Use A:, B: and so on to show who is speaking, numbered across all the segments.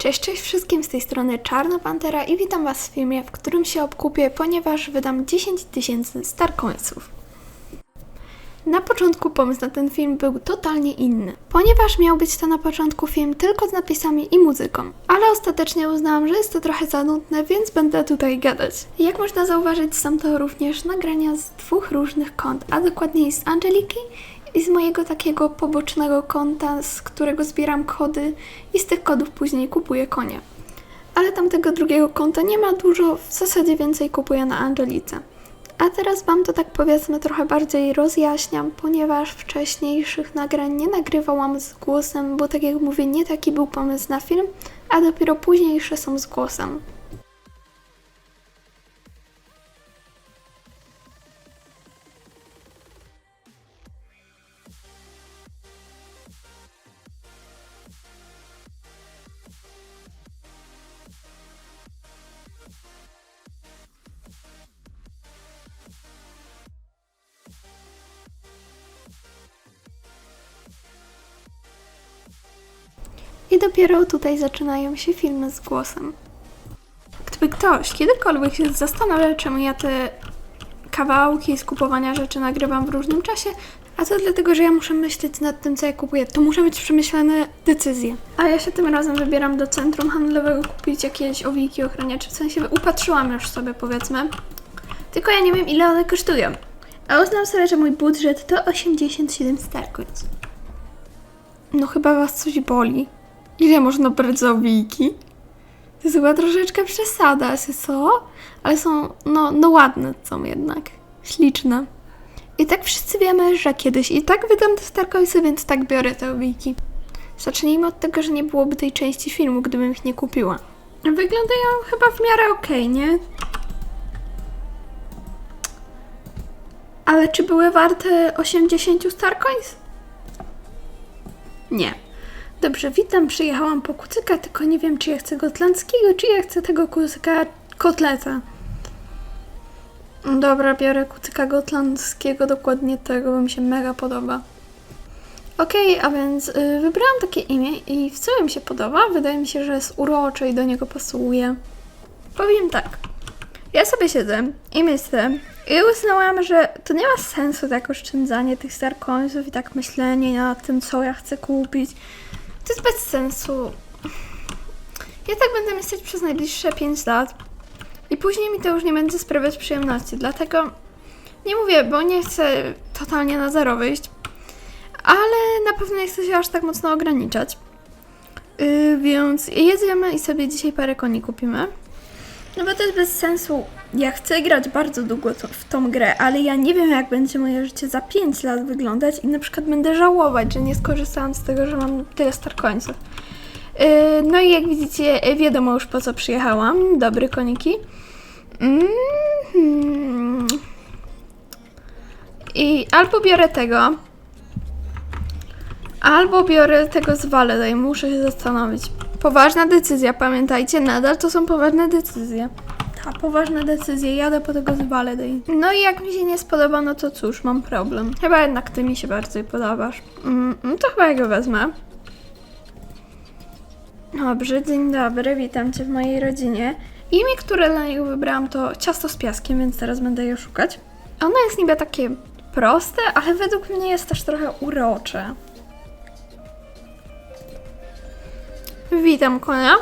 A: Cześć, cześć wszystkim z tej strony Czarna Pantera i witam Was w filmie, w którym się obkupię, ponieważ wydam 10 tysięcy Starcoinsów. Na początku pomysł na ten film był totalnie inny, ponieważ miał być to na początku film tylko z napisami i muzyką, ale ostatecznie uznałam, że jest to trochę za nudne, więc będę tutaj gadać. Jak można zauważyć, są to również nagrania z dwóch różnych kont, a dokładniej z Angeliki i z mojego takiego pobocznego konta, z którego zbieram kody i z tych kodów później kupuję konie. Ale tamtego drugiego konta nie ma dużo, w zasadzie więcej kupuję na Angelice. A teraz Wam to tak powiedzmy trochę bardziej rozjaśniam, ponieważ wcześniejszych nagrań nie nagrywałam z głosem, bo tak jak mówię, nie taki był pomysł na film, a dopiero późniejsze są z głosem. Dopiero tutaj zaczynają się filmy z głosem. Gdyby ktoś kiedykolwiek się zastanawiał, czemu ja te kawałki z kupowania rzeczy nagrywam w różnym czasie, a to dlatego, że ja muszę myśleć nad tym, co ja kupuję. To muszą być przemyślane decyzje. A ja się tym razem wybieram do centrum handlowego kupić jakieś owiki ochraniacze. W sensie upatrzyłam już sobie, powiedzmy. Tylko ja nie wiem, ile one kosztują. A uznam sobie, że mój budżet to 87 Starcoins. No chyba was coś boli. Ile można brać za owiki? To jest chyba troszeczkę przesada, co? Ale są, no, no ładne są jednak. Śliczne. I tak wszyscy wiemy, że kiedyś i tak wydam te Starcoinsy, więc tak biorę te owiki. Zacznijmy od tego, że nie byłoby tej części filmu, gdybym ich nie kupiła. Wyglądają chyba w miarę okej, nie? Ale czy były warte 80 Starcoins? Nie. Dobrze, witam, przyjechałam po kucyka, tylko nie wiem, czy ja chcę gotlandzkiego, czy ja chcę tego kucyka kotleta. Dobra, biorę kucyka gotlandzkiego, dokładnie tego, bo mi się mega podoba. Okej, a więc y, wybrałam takie imię i w sumie mi się podoba. Wydaje mi się, że jest urocze i do niego pasuje. Powiem tak. Ja sobie siedzę i myślę i uznałam, że to nie ma sensu tak oszczędzanie tych starcoinsów i tak myślenie nad tym, co ja chcę kupić. To jest bez sensu. Ja tak będę myśleć przez najbliższe 5 lat i później mi to już nie będzie sprawiać przyjemności, dlatego nie mówię, bo nie chcę totalnie na zero wyjść, ale na pewno nie chcę się aż tak mocno ograniczać. Yy, więc jedziemy i sobie dzisiaj parę koni kupimy. No bo to jest bez sensu. Ja chcę grać bardzo długo to, w tą grę, ale ja nie wiem, jak będzie moje życie za 5 lat wyglądać i na przykład będę żałować, że nie skorzystałam z tego, że mam tyle starkońców. Yy, no i jak widzicie, wiadomo już po co przyjechałam. Dobry koniki. Mm I albo biorę tego, albo biorę tego z Valedaj. Muszę się zastanowić. Poważna decyzja, pamiętajcie, nadal to są poważne decyzje. Ta, poważne decyzje, jadę po tego z Valedaj. No i jak mi się nie spodoba, no to cóż, mam problem. Chyba jednak ty mi się bardziej podobasz. Mm, to chyba ja go wezmę. Dobrze, dzień dobry, witam Cię w mojej rodzinie. Imię, które dla niego wybrałam to ciasto z piaskiem, więc teraz będę je szukać. Ono jest niby takie proste, ale według mnie jest też trochę urocze. Witam konia.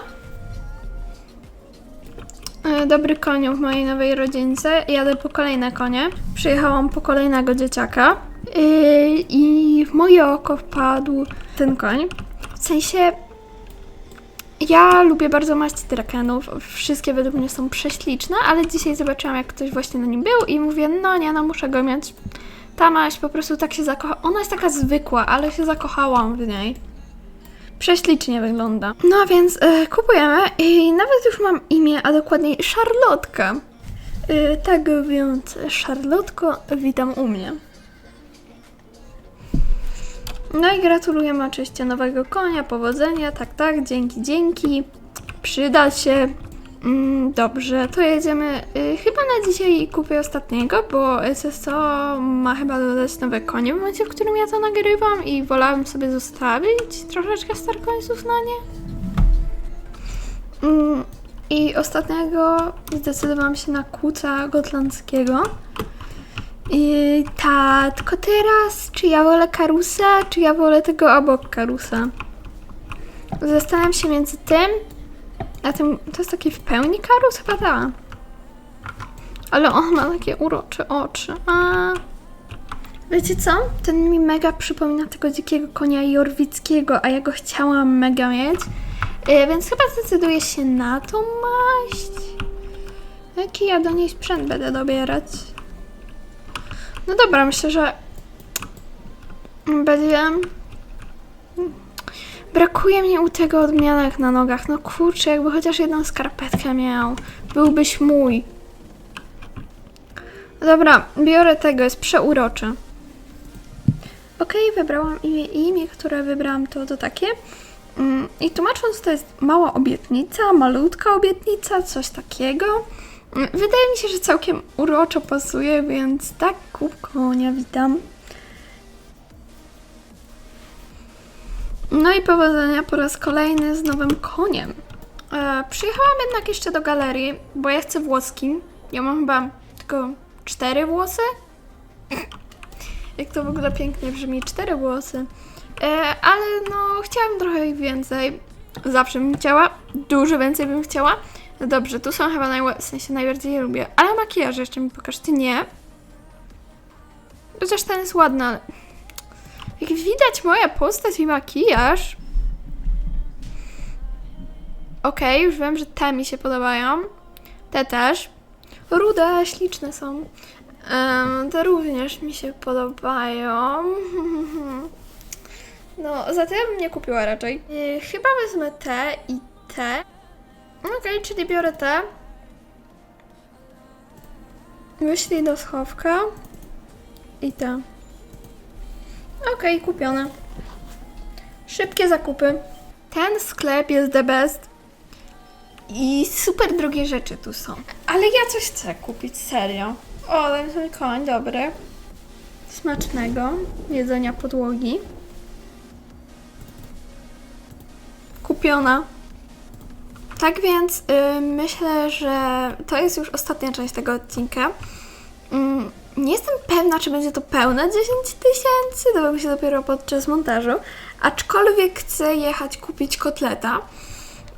A: Dobry koniu w mojej nowej rodzince. Jadę po kolejne konie. Przyjechałam po kolejnego dzieciaka. Yy, I w moje oko wpadł ten koń. W sensie ja lubię bardzo maść drakenów. Wszystkie według mnie są prześliczne, ale dzisiaj zobaczyłam, jak ktoś właśnie na nim był i mówię, no nie, no muszę go mieć. Ta maść po prostu tak się zakocha. Ona jest taka zwykła, ale się zakochałam w niej. Prześlicznie wygląda. No więc e, kupujemy i nawet już mam imię, a dokładniej Szarlotka. E, tak więc Szarlotko, witam u mnie. No i gratulujemy oczywiście nowego konia, powodzenia, tak, tak, dzięki, dzięki. Przyda się. Mm, dobrze, to jedziemy. Y, chyba na dzisiaj kupię ostatniego, bo SSO ma chyba dodać nowe konie w momencie, w którym ja to nagrywam i wolałabym sobie zostawić troszeczkę Starcoinsów na nie. Mm, I ostatniego zdecydowałam się na kuca gotlandzkiego. I ta, tylko teraz, czy ja wolę karusa, czy ja wolę tego obok karusa. Zastanawiam się między tym, a tym, to jest taki w pełni karus? Chyba da. Ale on ma takie urocze oczy. A... Wiecie co? Ten mi mega przypomina tego dzikiego konia jorwickiego, a ja go chciałam mega mieć. Yy, więc chyba zdecyduję się na tą maść. Jaki ja do niej sprzęt będę dobierać? No dobra, myślę, że będzie... Brakuje mi u tego odmianek na nogach. No kurczę, jakby chociaż jedną skarpetkę miał. Byłbyś mój. Dobra, biorę tego, jest przeuroczy. Okej, wybrałam imię imię, które wybrałam to, to takie. Mm, I tłumacząc, to jest mała obietnica, malutka obietnica, coś takiego. Mm, Wydaje mi się, że całkiem uroczo pasuje, więc tak, kup konia, witam. No i powodzenia po raz kolejny z nowym koniem. E, przyjechałam jednak jeszcze do galerii, bo ja chcę włoski. Ja mam chyba tylko cztery włosy. Jak to w ogóle pięknie brzmi, cztery włosy. E, ale no, chciałam trochę ich więcej. Zawsze bym chciała, dużo więcej bym chciała. No dobrze, tu są chyba najła- w sensie najbardziej je lubię. Ale makijaż jeszcze mi pokaż, ty nie. Chociaż ten jest ładny, ale... Jak widać moja postać i makijaż. Okej, już wiem, że te mi się podobają. Te też. Rude, śliczne są. Em, te również mi się podobają. No, za te ja bym nie kupiła raczej. Yy, chyba wezmę te i te. Okej, czyli biorę te. Wyślij do schowka. I te. Okej, kupione. Szybkie zakupy. Ten sklep jest the best. I super drogie rzeczy tu są. Ale ja coś chcę kupić, serio. O, ten koń, dobry. Smacznego jedzenia podłogi. Kupiona. Tak więc y, myślę, że to jest już ostatnia część tego odcinka. Mm, nie jestem pewna, czy będzie to pełne 10 tysięcy, dowiem się dopiero podczas montażu. Aczkolwiek chcę jechać kupić kotleta.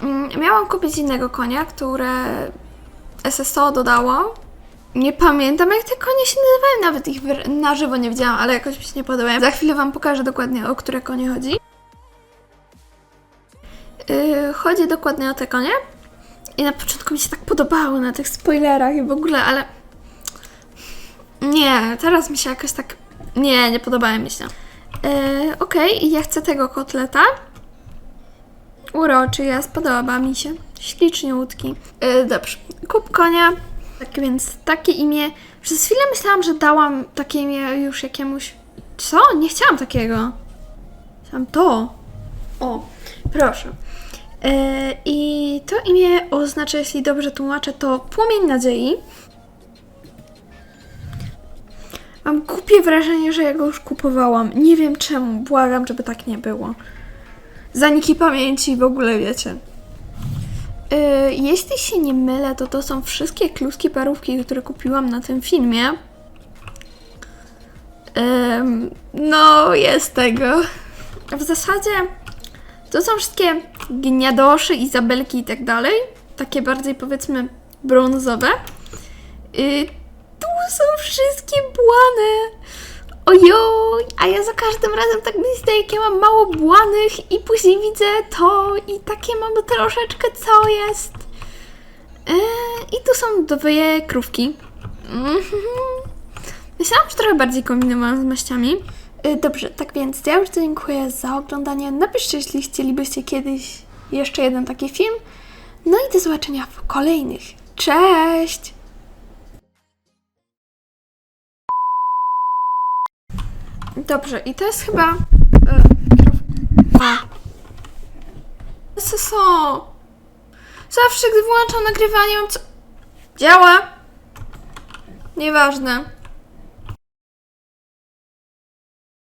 A: Mm, miałam kupić innego konia, które SSO dodało. Nie pamiętam jak te konie się nazywają, nawet ich na żywo nie widziałam, ale jakoś mi się nie podobają. Za chwilę Wam pokażę dokładnie o które konie chodzi. Yy, chodzi dokładnie o te konie. I na początku mi się tak podobały na tych spoilerach i w ogóle, ale nie, teraz mi się jakoś tak. Nie, nie podobają mi się. Yy, Okej, i ja chcę tego kotleta. Uroczy jest, podoba mi się. Śliczniutki. Yy, dobrze, kup konia. Tak więc takie imię. Przez chwilę myślałam, że dałam takie imię już jakiemuś. Co? Nie chciałam takiego. Chciałam to. O, proszę. Yy, I to imię oznacza, jeśli dobrze tłumaczę, to płomień nadziei. Mam głupie wrażenie, że ja go już kupowałam. Nie wiem czemu, błagam, żeby tak nie było. Zaniki pamięci w ogóle wiecie. Yy, jeśli się nie mylę, to to są wszystkie kluski parówki, które kupiłam na tym filmie. Ym, no, jest tego. W zasadzie to są wszystkie gniadosze, izabelki i tak dalej. Takie bardziej powiedzmy brązowe. Yy, tu są wszystkie błane. Ojoj, a ja za każdym razem tak myślę, jak ja mam mało błanych i później widzę to i takie mam troszeczkę co jest. Yy, I tu są dwie krówki. Mhm. Myślałam, że trochę bardziej kombinowałam z maściami. Yy, Dobrze, tak więc ja już dziękuję za oglądanie. Napiszcie, jeśli chcielibyście kiedyś jeszcze jeden taki film. No i do zobaczenia w kolejnych. Cześć! Dobrze, i to jest chyba. A. SSO! Zawsze, gdy włączam nagrywanie, mam co. Działa! Nieważne.